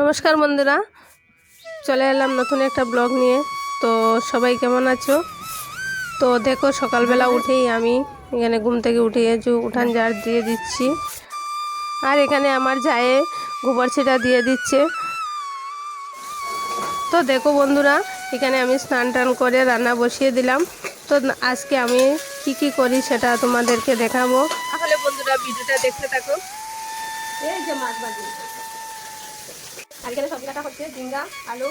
নমস্কার বন্ধুরা, চলে এলাম নতুন একটা ব্লগ নিয়ে। তো সবাই কেমন আছো? তো দেখো, সকালবেলা উঠেই আমি এখানে ঘুম থেকে উঠে উঠান ঝাড় দিয়ে দিচ্ছি। আর এখানে আমার জায়ে গোবর ছিটা দিয়ে দিচ্ছে। তো দেখো বন্ধুরা, এখানে আমি স্নান টান করে রান্না বসিয়ে দিলাম। তো আজকে আমি কি কি করি সেটা তোমাদেরকে দেখাবো। তাহলে বন্ধুরা, ভিডিওটা দেখতে থাকো। এই যে মাছ আর এখানে সবজি কাটা হচ্ছে ঝিঙ্গা আলু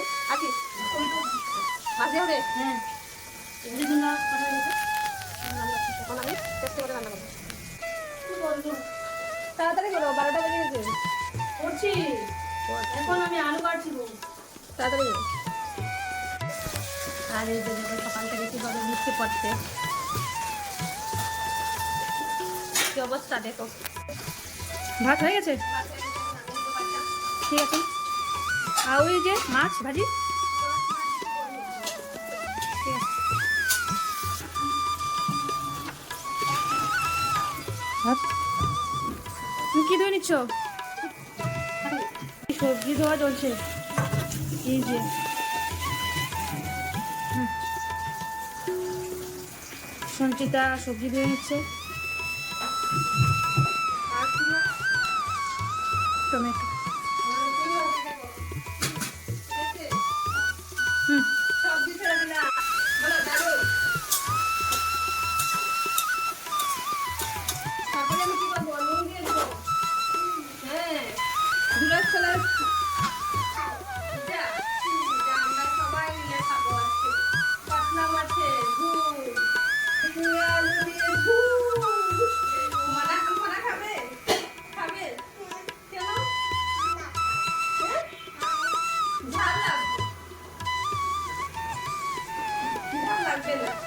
মাছ দিয়ে হবে? হ্যাঁ। আমি চেষ্টা করে রান্না করব। তাড়াতাড়ি করো বারোটা বেজে গেছে। করছি। এখন আমি আলু কাটছি। তাড়াতাড়ি করো। আর এই যে সকাল থেকে কীভাবে বৃষ্টি পড়ছে। কি অবস্থা দেখো। ভাত হয়ে গেছে। ঠিক আছে। আর ওই যে মাছ ভাজি। ঠিক আছে। ভাত? তুমি কি ধুয়ে নিচ্ছ? সবজি ধোয়া চলছে এই যে। সঞ্চিতা সবজি ধুয়ে নিচ্ছে। টমেটো।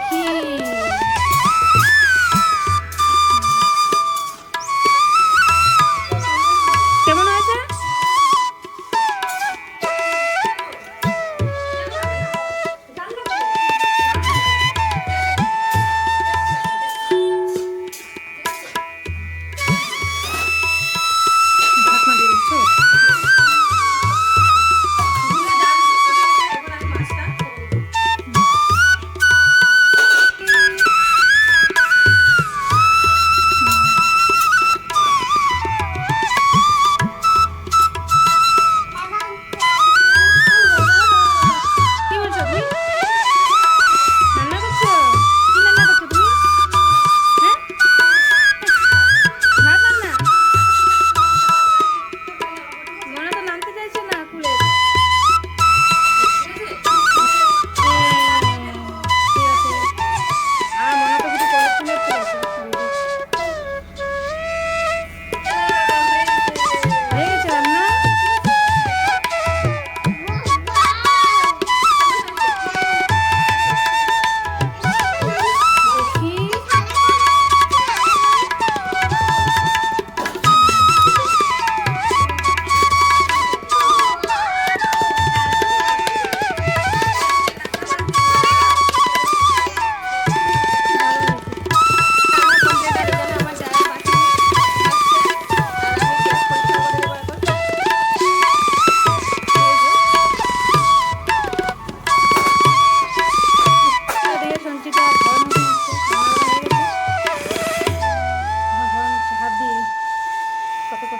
দেখি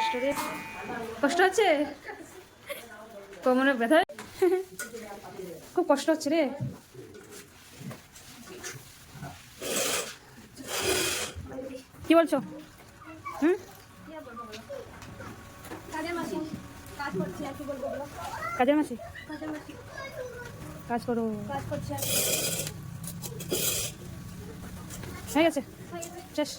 কষ্ট রে। কষ্ট হচ্ছে? কোমরে ব্যথা? খুব কষ্ট হচ্ছে রে। কি বলছো? হুম? কাজের মাসি কাজ করো। হয়ে গেছে। শেষ।